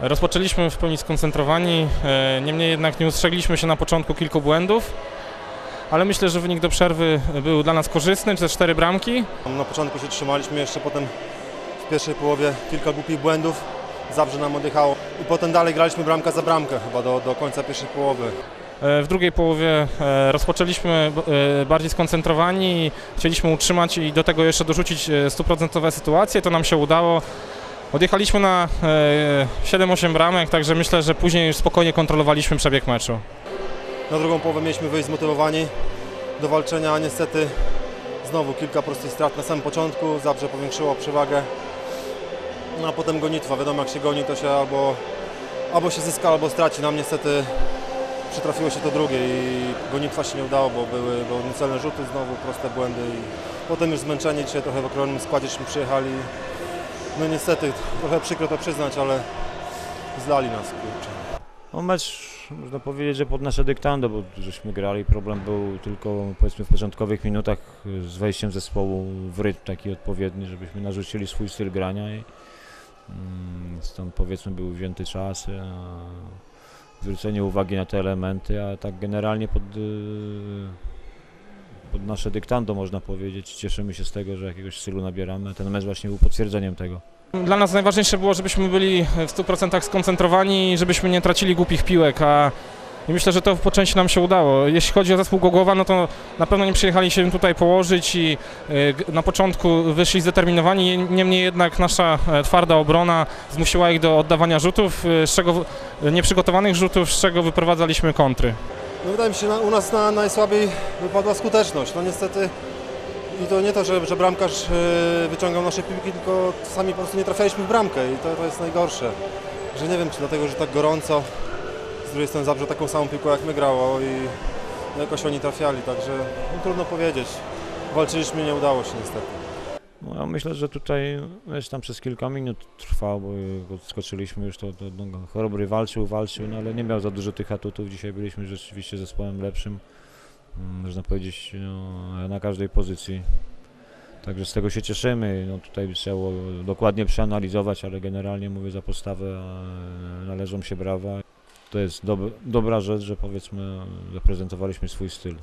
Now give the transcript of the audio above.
Rozpoczęliśmy w pełni skoncentrowani, e, niemniej jednak nie ustrzegliśmy się na początku kilku błędów, ale myślę, że wynik do przerwy był dla nas korzystny, te cztery bramki. Na początku się trzymaliśmy, jeszcze potem w pierwszej połowie kilka głupich błędów. Zabrze nam odjechało i potem dalej graliśmy bramka za bramkę chyba do, do końca pierwszej połowy. E, W drugiej połowie e, rozpoczęliśmy bardziej skoncentrowani i chcieliśmy utrzymać i do tego jeszcze dorzucić stuprocentowe sytuacje. To nam się udało. Odjechaliśmy na e, 7-8 bramek, także myślę, że później już spokojnie kontrolowaliśmy przebieg meczu. Na drugą połowę mieliśmy wyjść zmotywowani do walczenia, a niestety znowu kilka prostych strat na samym początku. Zabrze powiększyło przewagę. A potem gonitwa. Wiadomo jak się goni to się albo, albo się zyska, albo straci. Nam niestety przytrafiło się to drugie i gonitwa się nie udało, bo były, były niecelne rzuty, znowu proste błędy i potem już zmęczeni dzisiaj trochę w okrojonym składzie przyjechali. No niestety, trochę przykro to przyznać, ale zlali nas, kurczę. No mecz można powiedzieć, że pod nasze dyktando, bo żeśmy grali, problem był tylko powiedzmy w początkowych minutach z wejściem zespołu w rytm taki odpowiedni, żebyśmy narzucili swój styl grania i mm, stąd powiedzmy był wzięty czas, zwrócenie uwagi na te elementy, a tak generalnie pod, y, pod nasze dyktando można powiedzieć. Cieszymy się z tego, że jakiegoś stylu nabieramy, ten mecz właśnie był potwierdzeniem tego. Dla nas najważniejsze było, żebyśmy byli w 100% skoncentrowani i żebyśmy nie tracili głupich piłek, a i myślę, że to po części nam się udało. Jeśli chodzi o zespół Głogowa, no to na pewno nie przyjechali się tutaj położyć i y, na początku wyszli zdeterminowani, niemniej jednak nasza e, twarda obrona zmusiła ich do oddawania rzutów, y, z czego nieprzygotowanych rzutów, z czego wyprowadzaliśmy kontry. No wydaje mi się, na, u nas na najsłabiej wypadła skuteczność. No niestety i to nie to, że, że bramkarz e, wyciągał nasze piłki, tylko sami po prostu nie trafialiśmy w bramkę i to, to jest najgorsze. Że nie wiem, czy dlatego, że tak gorąco, z drugiej strony Zabrze taką samą piłką jak my grało i jakoś oni trafiali, także no, trudno powiedzieć. Walczyliśmy, nie udało się niestety. No, myślę, że tutaj wiesz, tam przez kilka minut trwał, bo odskoczyliśmy już, to, to no, Chorobry walczył, walczył, no, ale nie miał za dużo tych atutów. Dzisiaj byliśmy rzeczywiście zespołem lepszym, mm, można powiedzieć, no, na każdej pozycji. Także z tego się cieszymy. No, tutaj trzeba było dokładnie przeanalizować, ale generalnie mówię za postawę należą się brawa. To jest dob- dobra rzecz, że powiedzmy zaprezentowaliśmy swój styl.